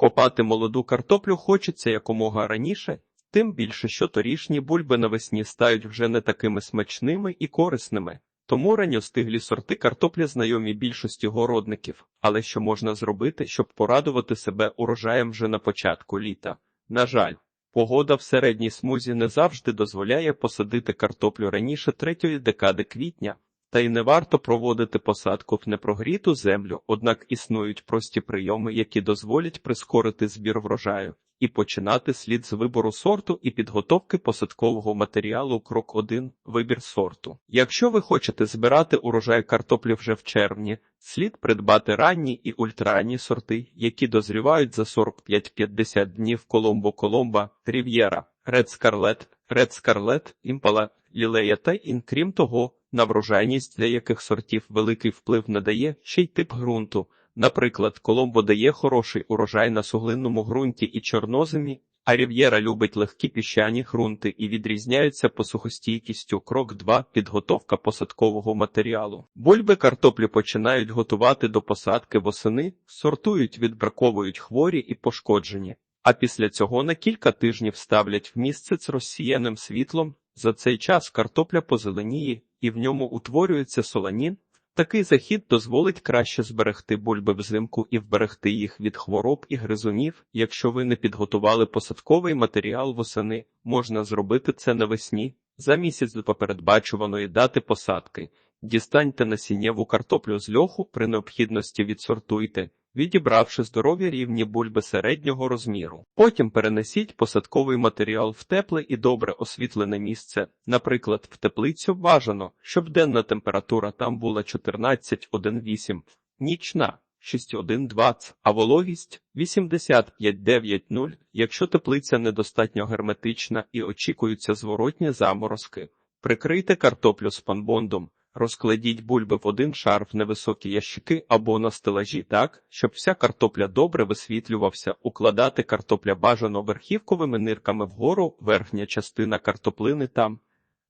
Копати молоду картоплю хочеться якомога раніше, тим більше, що торішні бульби навесні стають вже не такими смачними і корисними. Тому ранньостиглі сорти картоплі знайомі більшості городників. Але що можна зробити, щоб порадувати себе урожаєм вже на початку літа? На жаль, погода в середній смузі не завжди дозволяє посадити картоплю раніше третьої декади квітня. Та й не варто проводити посадку в непрогріту землю, однак існують прості прийоми, які дозволять прискорити збір врожаю, і починати слід з вибору сорту і підготовки посадкового матеріалу. Крок 1. Вибір сорту. Якщо ви хочете збирати урожай картоплі вже в червні, слід придбати ранні і ультраранні сорти, які дозрівають за 45-50 днів Коломбо Коломба, Рів'єра, Ред Скарлет, Ред Скарлет, Імпала, Лілея та ін. Крім того, на врожайність для яких сортів великий вплив надає ще й тип ґрунту. Наприклад, Коломбо дає хороший урожай на суглинному ґрунті і чорноземі, а Рів'єра любить легкі піщані ґрунти і відрізняються по сухостійкістю. Крок 2. Підготовка посадкового матеріалу. Бульби картоплі починають готувати до посадки восени, сортують, відбраковують хворі і пошкоджені, а після цього на кілька тижнів ставлять в місце з розсіяним світлом. За цей час картопля позеленіє і в ньому утворюється соланін. Такий захід дозволить краще зберегти бульби взимку і вберегти їх від хвороб і гризунів. Якщо ви не підготували посадковий матеріал восени, можна зробити це навесні, за місяць до попередбачуваної дати посадки. Дістаньте насіннєву картоплю з льоху, при необхідності відсортуйте, відібравши здорові рівні бульби середнього розміру. Потім перенесіть посадковий матеріал в тепле і добре освітлене місце. Наприклад, в теплицю бажано, щоб денна температура там була 14,1,8, нічна 6,1,20, а вологість 85,9,0, якщо теплиця недостатньо герметична і очікуються зворотні заморозки. Прикрийте картоплю спанбондом. Розкладіть бульби в один шар в невисокі ящики або на стелажі так, щоб вся картопля добре висвітлювався, укладати картопля бажано верхівковими нирками вгору, верхня частина картоплини там,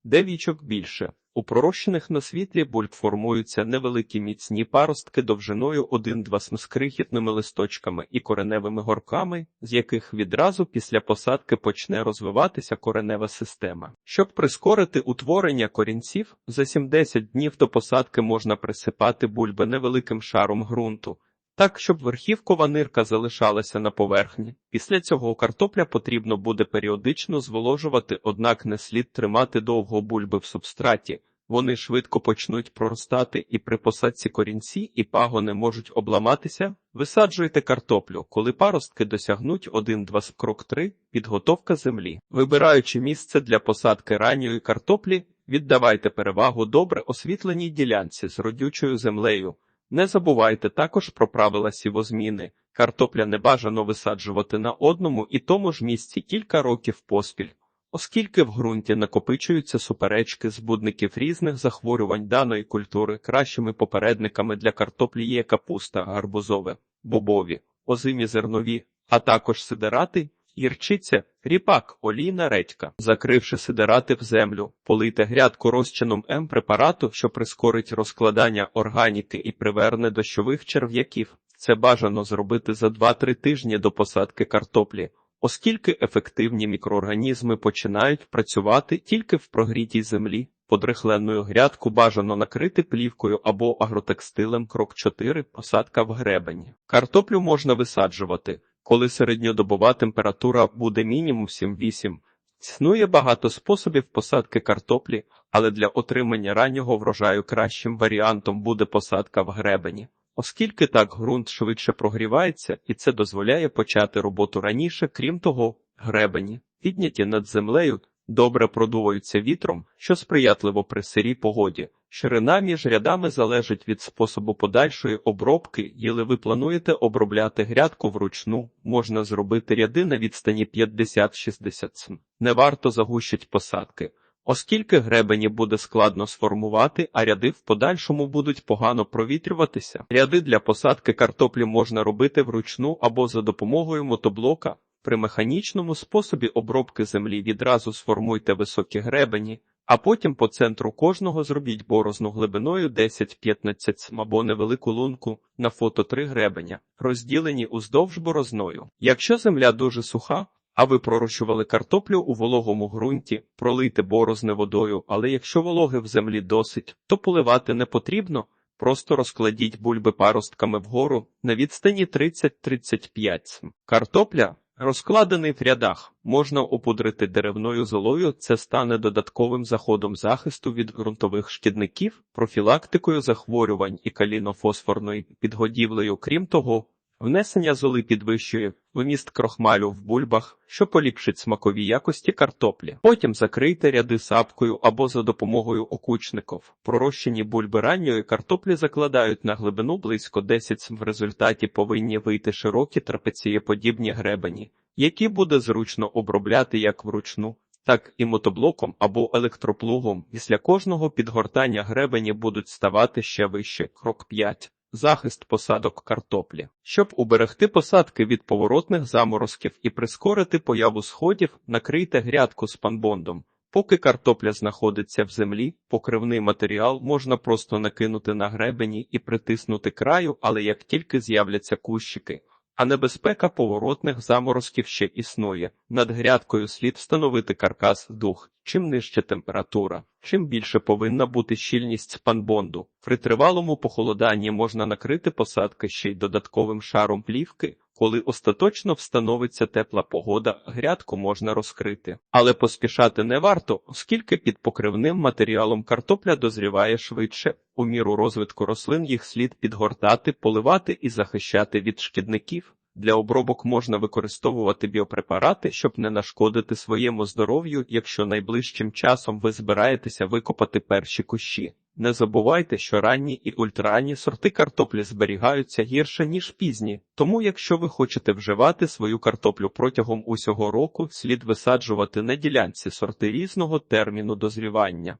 де вічок більше. У пророщених на світлі бульб формуються невеликі міцні паростки довжиною 1-2 см з крихітними листочками і кореневими горками, з яких відразу після посадки почне розвиватися коренева система. Щоб прискорити утворення корінців, за 70 днів до посадки можна присипати бульби невеликим шаром ґрунту. Так, щоб верхівкова нирка залишалася на поверхні. Після цього картопля потрібно буде періодично зволожувати, однак не слід тримати довго бульби в субстраті. Вони швидко почнуть проростати і при посадці корінці і пагони можуть обламатися. Висаджуйте картоплю, коли паростки досягнуть 1-2 крок 3 підготовка землі. Вибираючи місце для посадки ранньої картоплі, віддавайте перевагу добре освітленій ділянці з родючою землею. Не забувайте також про правила сівозміни. Картопля не бажано висаджувати на одному і тому ж місці кілька років поспіль, оскільки в ґрунті накопичуються суперечки збудників різних захворювань даної культури. Кращими попередниками для картоплі є капуста, гарбузове, бобові, озимі зернові, а також сидерати. Гірчиця, ріпак, олійна редька. Закривши сидерати в землю, полийте грядку розчином М-препарату, що прискорить розкладання органіки і приверне дощових черв'яків. Це бажано зробити за 2-3 тижні до посадки картоплі, оскільки ефективні мікроорганізми починають працювати тільки в прогрітій землі. Подрихленою грядку бажано накрити плівкою або агротекстилем крок 4 посадка в гребені. Картоплю можна висаджувати коли середньодобова температура буде мінімум 7-8. Існує багато способів посадки картоплі, але для отримання раннього врожаю кращим варіантом буде посадка в гребені, оскільки так ґрунт швидше прогрівається і це дозволяє почати роботу раніше, крім того, гребені, підняті над землею, добре продуваються вітром, що сприятливо при сирій погоді. Ширина між рядами залежить від способу подальшої обробки, Єли ви плануєте обробляти грядку вручну, можна зробити ряди на відстані 50-60 см. Не варто загущить посадки, оскільки гребені буде складно сформувати, а ряди в подальшому будуть погано провітрюватися. Ряди для посадки картоплі можна робити вручну або за допомогою мотоблока. При механічному способі обробки землі відразу сформуйте високі гребені, а потім по центру кожного зробіть борозну глибиною 10-15 см або невелику лунку на фото 3 гребеня, розділені уздовж борозною. Якщо земля дуже суха, а ви пророщували картоплю у вологому ґрунті, пролийте борозни водою, але якщо вологи в землі досить, то поливати не потрібно. Просто розкладіть бульби паростками вгору на відстані 30-35 см. Картопля, розкладений в рядах, можна опудрити деревною золою, це стане додатковим заходом захисту від ґрунтових шкідників, профілактикою захворювань і калінофосфорною підгодівлею. Крім того, Внесення золи підвищує вміст крохмалю в бульбах, що поліпшить смакові якості картоплі. Потім закрийте ряди сапкою або за допомогою окучників. Пророщені бульби ранньої картоплі закладають на глибину близько 10 см. В результаті повинні вийти широкі трапецієподібні гребені, які буде зручно обробляти як вручну, так і мотоблоком або електроплугом. Після кожного підгортання гребені будуть ставати ще вище. Крок 5. Захист посадок картоплі. Щоб уберегти посадки від поворотних заморозків і прискорити появу сходів, накрийте грядку спанбондом. Поки картопля знаходиться в землі, покривний матеріал можна просто накинути на гребені і притиснути краю, але як тільки з'являться кущики, а небезпека поворотних заморозків ще існує. Над грядкою слід встановити каркас дух. Чим нижча температура, чим більше повинна бути щільність спанбонду. При тривалому похолоданні можна накрити посадки ще й додатковим шаром плівки. Коли остаточно встановиться тепла погода, грядку можна розкрити. Але поспішати не варто, оскільки під покривним матеріалом картопля дозріває швидше. У міру розвитку рослин їх слід підгортати, поливати і захищати від шкідників. Для обробок можна використовувати біопрепарати, щоб не нашкодити своєму здоров'ю, якщо найближчим часом ви збираєтеся викопати перші кущі. Не забувайте, що ранні і ультраранні сорти картоплі зберігаються гірше, ніж пізні, тому якщо ви хочете вживати свою картоплю протягом усього року, слід висаджувати на ділянці сорти різного терміну дозрівання.